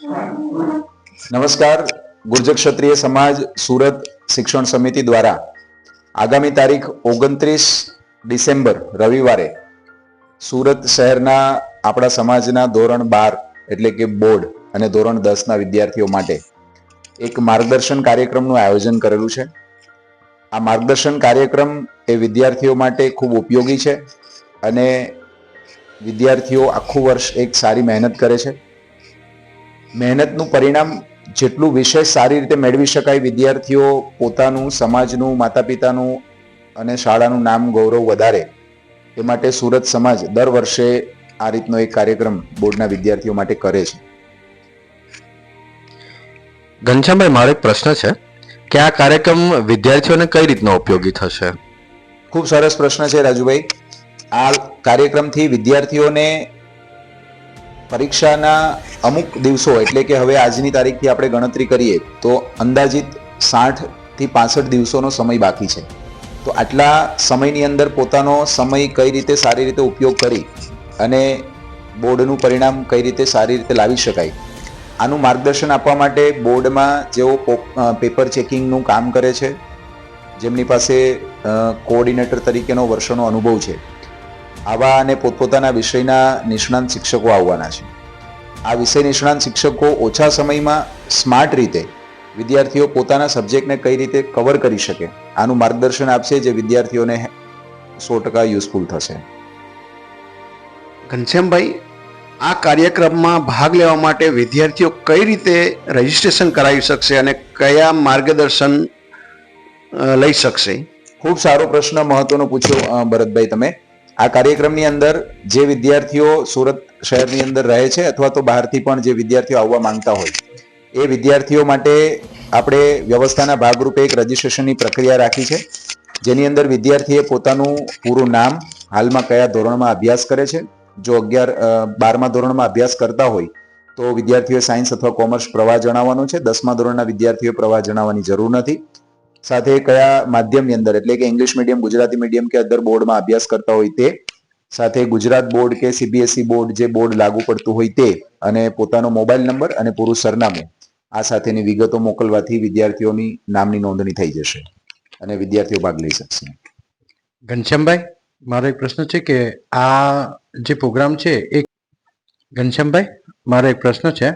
નમસ્કાર, ગુર્જર ક્ષત્રિય સમાજ, સુરત શિક્ષણ સમિતિ દ્વારા આગામી તારીખ ઓગણત્રીસ ડિસેમ્બર, રવિવારે સુરત શહેરના આપણા સમાજના ધોરણ બાર એટલે કે બોર્ડ અને ધોરણ દસના વિદ્યાર્થીઓ માટે એક માર્ગદર્શન કાર્યક્રમનું આયોજન કરેલું છે. આ માર્ગદર્શન કાર્યક્રમ એ વિદ્યાર્થીઓ માટે ખૂબ ઉપયોગી છે અને વિદ્યાર્થીઓ આખું વર્ષ એક સારી મહેનત કરે છે. મહેનતનું પરિણામ જેટલું વિશેષ સારી રીતે મેળવી શકાય વિદ્યાર્થીઓ પોતાનું સમાજનું માતા પિતાનું અને શાળાનું નામ ગૌરવ વધારે એ માટે સુરત સમાજ દર વર્ષે આ રીતનો એક કાર્યક્રમ બોર્ડના વિદ્યાર્થીઓ માટે કરે છે. ઘનશ્યામભાઈ મારો એક પ્રશ્ન છે કે આ કાર્યક્રમ વિદ્યાર્થીઓને કઈ રીતનો ઉપયોગી થશે? ખૂબ સરસ પ્રશ્ન છે રાજુભાઈ. આ કાર્યક્રમથી વિદ્યાર્થીઓને પરીક્ષાના અમુક દિવસો, એટલે કે હવે આજની તારીખથી આપણે ગણતરી કરીએ, તો અંદાજિત સાઠથી પાસઠ દિવસોનો સમય બાકી છે. તો આટલા સમયની અંદર પોતાનો સમય કઈ રીતે સારી રીતે ઉપયોગ કરી અને બોર્ડનું પરિણામ કઈ રીતે સારી રીતે લાવી શકાય, આનું માર્ગદર્શન આપવા માટે બોર્ડમાં જેઓ પેપર ચેકિંગનું કામ કરે છે, જેમની પાસે કોઓર્ડિનેટર તરીકેનો વર્ષોનો અનુભવ છે આવા અને પોતપોતાના વિષયના નિષ્ણાંત શિક્ષકો આવવાના છે. આ વિષય નિષ્ણાંત શિક્ષકો ઓછા સમયમાં સ્માર્ટ રીતે વિદ્યાર્થીઓ પોતાના સબ્જેક્ટને કઈ રીતે કવર કરી શકે આનું માર્ગદર્શન આપશે જે વિદ્યાર્થીઓને સો ટકા યુઝફુલ થશે. ઘનશ્યામભાઈ આ કાર્યક્રમમાં ભાગ લેવા માટે વિદ્યાર્થીઓ કઈ રીતે રજીસ્ટ્રેશન કરાવી શકશે અને કયા માર્ગદર્શન લઈ શકશે? ખૂબ સારો પ્રશ્ન મહત્વનો પૂછ્યો ભરતભાઈ તમે. આ કાર્યક્રમની અંદર જે વિદ્યાર્થીઓ સુરત શહેરની અંદર રહે છે અથવા તો બહારથી પણ જે વિદ્યાર્થીઓ આવવા માંગતા હોય, એ વિદ્યાર્થીઓ માટે આપણે વ્યવસ્થાના ભાગરૂપે એક રજિસ્ટ્રેશનની પ્રક્રિયા રાખી છે, જેની અંદર વિદ્યાર્થીએ પોતાનું પૂરું નામ હાલમાં કયા ધોરણમાં અભ્યાસ કરે છે, જો અગિયાર બારમા ધોરણમાં અભ્યાસ કરતા હોય, તો વિદ્યાર્થીઓએ સાયન્સ અથવા કોમર્સ પ્રવાહ જણાવવાનો છે, દસમા ધોરણના વિદ્યાર્થીઓએ પ્રવાહ જણાવવાની જરૂર નથી સાથે કયા માધ્યમની અંદર? એટલે કે ઇંગ્લિશ મીડિયમ ગુજરાતી મીડિયમ કે અધર બોર્ડમાં અભ્યાસ કરતા હોય તે? સાથે ગુજરાત બોર્ડ કે સીબીએસઈ બોર્ડ જે બોર્ડ લાગુ પડતું હોય તે? અને પોતાનો મોબાઈલ નંબર અને પૂરું સરનામું? આ સાથેની વિગતો મોકલવાથી વિદ્યાર્થીઓની નામની નોંધણી થઈ જશે અને વિદ્યાર્થીઓ ભાગ લઈ શકશે. ઘનશ્યામભાઈ, મારો એક પ્રશ્ન છે કે આ જે પ્રોગ્રામ છે એ ઘનશ્યામભાઈ, મારો એક પ્રશ્ન છે.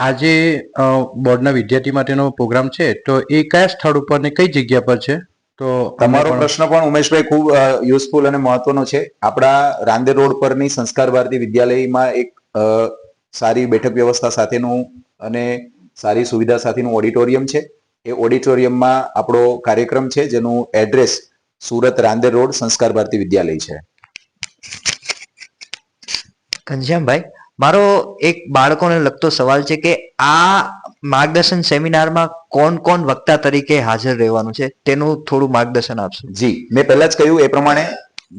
આ જે અ, બોર્ડના વિદ્યાર્થી માટેનો પ્રોગ્રામ છે તો એ કયા સ્થળ ઉપર ને કઈ જગ્યા પર છે? તો તમારો પ્રશ્ન પણ ઉમેશભાઈ ખૂબ યુઝફુલ અને મહત્વનો છે. આપણા રાંદેર રોડ પરની સંસ્કાર ભારતી વિદ્યાલયમાં એક અ, સારી બેઠક વ્યવસ્થા સાથેનું અને સારી સુવિધા સાથેનું ઓડિટોરિયમ છે. એ ઓડિટોરિયમમાં આપણો કાર્યક્રમ છે જેનું એડ્રેસ સુરત રાંદેર રોડ સંસ્કાર ભારતી વિદ્યાલય છે. ઘનશ્યામભાઈ મારો એક બાળકોને લગતો સવાલ છે કે આ માર્ગદર્શન સેમિનારમાં કોણ કોણ વક્તા તરીકે હાજર રહેવાનું છે? તેનું થોડું માર્ગદર્શન આપશો. જી, મેં પહેલા જ કહ્યું એ પ્રમાણે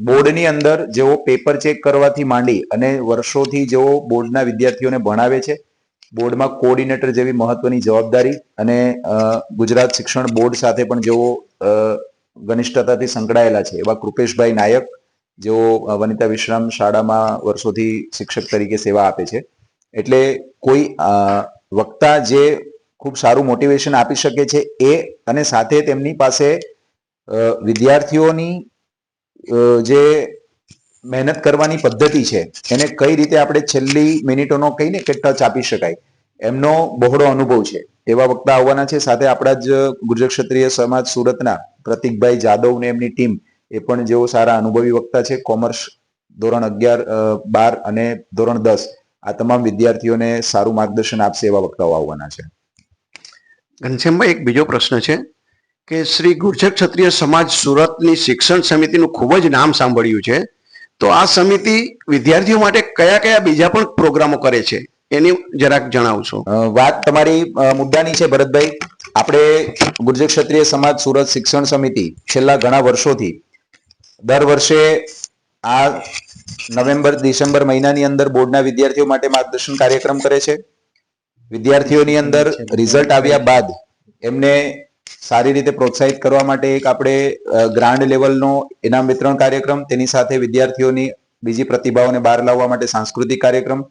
બોર્ડની અંદર જેઓ પેપર ચેક કરવાથી માંડી અને વર્ષોથી જેઓ બોર્ડના વિદ્યાર્થીઓને ભણાવે છે, બોર્ડમાં કોઓર્ડિનેટર જેવી મહત્વની જવાબદારી અને ગુજરાત શિક્ષણ બોર્ડ સાથે પણ જેઓ ઘનિષ્ઠતાથી સંકળાયેલા છે એવા કૃપેશભાઈ નાયક જેઓ વનિતા વિશ્રામ શાળામાં વર્ષોથી શિક્ષક તરીકે સેવા આપે છે. એટલે કોઈ વક્તા જે ખૂબ સારું મોટિવેશન આપી શકે છે એ અને સાથે તેમની પાસે વિદ્યાર્થીઓની જે મહેનત કરવાની પદ્ધતિ છે, એને કઈ રીતે આપણે છેલ્લી મિનિટોનો કહીને કે ટચ આપી શકાય, એમનો બહોળો અનુભવ છે. એવા વક્તા આવવાના છે. સાથે આપણા જ ગુર્જર ક્ષત્રિય સમાજ સુરતના પ્રતિકભાઈ જાદવ ને એમની ટીમ એ પણ જેઓ સારા અનુભવી વક્તા છે કોમર્સ ધોરણ અગિયાર બાર અને ધોરણ દસ આ તમામ વિદ્યાર્થીઓને સારું માર્ગદર્શન આપશે એવા વક્તાઓ આવવાના છે. ઘનશ્યામભાઈ એક બીજો પ્રશ્ન છે કે શ્રી ગુર્જર ક્ષત્રિય સમાજ સુરતની શિક્ષણ સમિતિનું ખૂબ જ નામ સાંભળ્યું છે. તો આ સમિતિ વિદ્યાર્થીઓ માટે કયા કયા બીજા પણ પ્રોગ્રામો કરે છે? એની જરાક જણાવશો. વાત તમારી મુદ્દાની છે ભરતભાઈ. આપણે ગુર્જર ક્ષત્રિય સમાજ સુરત શિક્ષણ સમિતિ છેલ્લા ઘણા વર્ષોથી દર વર્ષે આ નવેમ્બર, ડિસેમ્બર મહિનાની અંદર બોર્ડના વિદ્યાર્થીઓ માટે માર્ગદર્શન કાર્યક્રમ કરે છે. વિદ્યાર્થીઓની અંદર રિઝલ્ટ આવ્યા બાદ એમને સારી રીતે પ્રોત્સાહિત કરવા માટે એક આપણે ગ્રાન્ડ લેવલનો ઇનામ વિતરણ કાર્યક્રમ, તેની સાથે વિદ્યાર્થીઓની બીજી પ્રતિભાઓને બહાર લાવવા માટે સાંસ્કૃતિક કાર્યક્રમ.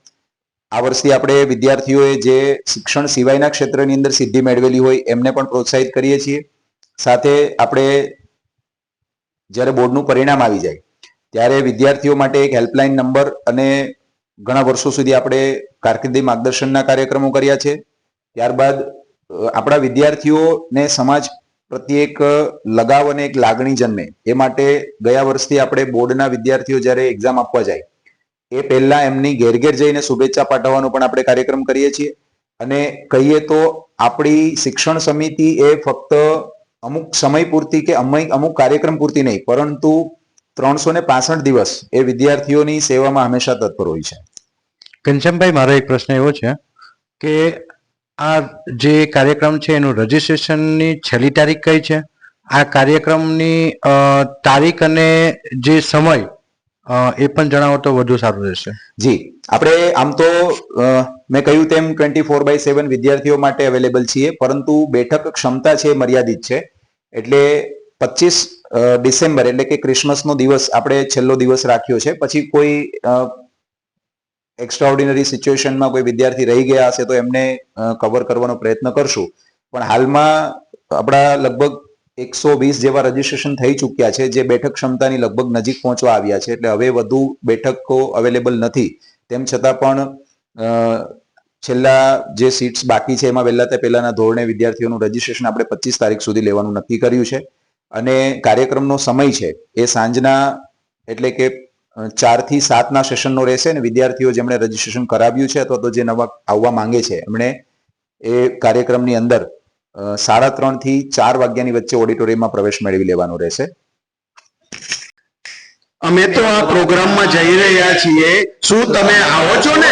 આ વર્ષથી આપણે વિદ્યાર્થીઓએ જે શિક્ષણ સિવાયના ક્ષેત્રની અંદર સિદ્ધિ મેળવેલી હોય એમને પણ પ્રોત્સાહિત કરીએ છીએ. સાથે આપણે જ્યારે બોર્ડનું પરિણામ આવી જાય, ત્યારે વિદ્યાર્થીઓ માટે એક હેલ્પલાઇન નંબર અને ઘણા વર્ષો સુધી આપણે કારકિર્દી માર્ગદર્શનના કાર્યક્રમો કર્યા છે. ત્યારબાદ આપણા વિદ્યાર્થીઓને સમાજ પ્રત્યે એક લગાવ અને એક લાગણી જન્મે. એ માટે ગયા વર્ષથી આપણે બોર્ડના વિદ્યાર્થીઓ જ્યારે એક્ઝામ આપવા જાય, એ પહેલા એમની ઘેર ઘેર જઈને શુભેચ્છા પાઠવવાનો પણ આપણે કાર્યક્રમ કરીએ છીએ. અને કહીએ તો, આપણી શિક્ષણ સમિતિ એ ફક્ત અમુક સમય પૂરતી કે અમુક અમુક કાર્યક્રમ પૂરતી નહીં પરંતુ ત્રણસો ને પાસઠ દિવસ એ વિદ્યાર્થીઓની સેવામાં હંમેશા તત્પર હોય છે. ઘનશ્યામભાઈ મારો એક પ્રશ્ન એવો છે કે આ જે કાર્યક્રમ છે એનું રજીસ્ટ્રેશનની છેલ્લી તારીખ કઈ છે? આ કાર્યક્રમની તારીખ અને જે સમય એ પણ જણાવો તો વધુ સારું રહેશે. જી આપણે આમ તો મેં કહ્યું તેમ ટ્વેન્ટી ફોર બાય સેવન વિદ્યાર્થીઓ માટે અવેલેબલ છીએ, પરંતુ બેઠક ક્ષમતા છે મર્યાદિત છે. એટલે પચીસ ડિસેમ્બર એટલે કે ક્રિસમસનો દિવસ આપણે છેલ્લો દિવસ રાખ્યો છે. પછી કોઈ એક્સ્ટ્રાઓર્ડિનરી સિચ્યુએશનમાં કોઈ વિદ્યાર્થી રહી ગયા હશે તો એમને કવર કરવાનો પ્રયત્ન કરશું. પણ હાલમાં આપણા લગભગ એકસો વીસ જેવા રજીસ્ટ્રેશન થઈ ચૂક્યા છે, જે બેઠક ક્ષમતાની લગભગ નજીક પહોંચવા આવ્યા છે. એટલે હવે વધુ બેઠકો અવેલેબલ નથી. તેમ છતાં પણ છેલ્લા જે સીટ્સ બાકી છે, એમાં વહેલા તે પહેલાના ધોરણે વિદ્યાર્થીઓનું રજીસ્ટ્રેશન આપણે પચીસ તારીખ સુધી લેવાનું નક્કી કર્યું છે. અને કાર્યક્રમનો સમય છે, એ સાંજના એટલે કે ચારથી સાતના સેશનનો રહેશે અને વિદ્યાર્થીઓ જેમણે રજીસ્ટ્રેશન કરાવ્યું છે અથવા તો જે નવા આવવા માંગે છે, એમણે એ કાર્યક્રમની અંદર સાડા ત્રણથી ચાર વાગ્યાની વચ્ચે ઓડિટોરિયમમાં પ્રવેશ મેળવી લેવાનો રહેશે. અમે તો આ પ્રોગ્રામમાં જઈ રહ્યા છીએ. શું તમે આવો છો ને?